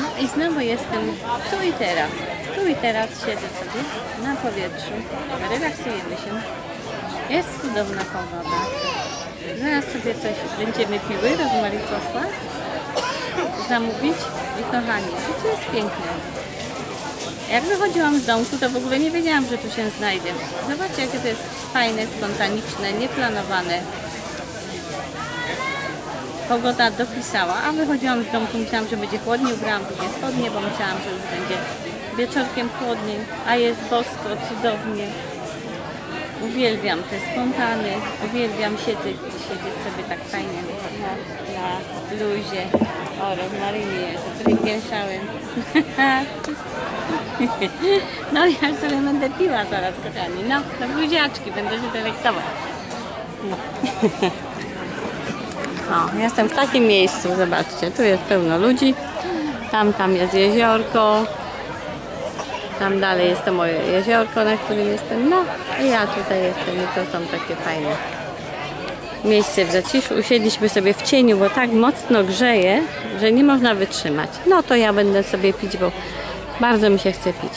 No i znowu jestem tu i teraz. Tu i teraz siedzę sobie na powietrzu. Relaksujemy się. Jest cudowna pogoda. Zaraz sobie coś będziemy piły, poszła. Zamówić. I kochani, życie jest piękne. Jak wychodziłam z domku, to w ogóle nie wiedziałam, że tu się znajdę. Zobaczcie, jakie to jest fajne, spontaniczne, nieplanowane. Pogoda dopisała, a wychodziłam z domku, myślałam, że będzie chłodniej, ubrałam długie spodnie, bo myślałam, że już będzie wieczorkiem chłodniej, a jest bosko, cudownie. Uwielbiam te spontany, uwielbiam siedzieć, siedzieć sobie tak fajnie na, na luzie. O, rozmarynie jest, trinkienszałem. No ja sobie będę piła zaraz, kochani. No, na buziaczki, będę się delektować. No. O, jestem w takim miejscu, zobaczcie, tu jest pełno ludzi, tam, tam jest jeziorko, tam dalej jest to moje jeziorko, na którym jestem, no i ja tutaj jestem i to są takie fajne miejsce w zaciszu. Usiedliśmy sobie w cieniu, bo tak mocno grzeje, że nie można wytrzymać. No to ja będę sobie pić, bo bardzo mi się chce pić.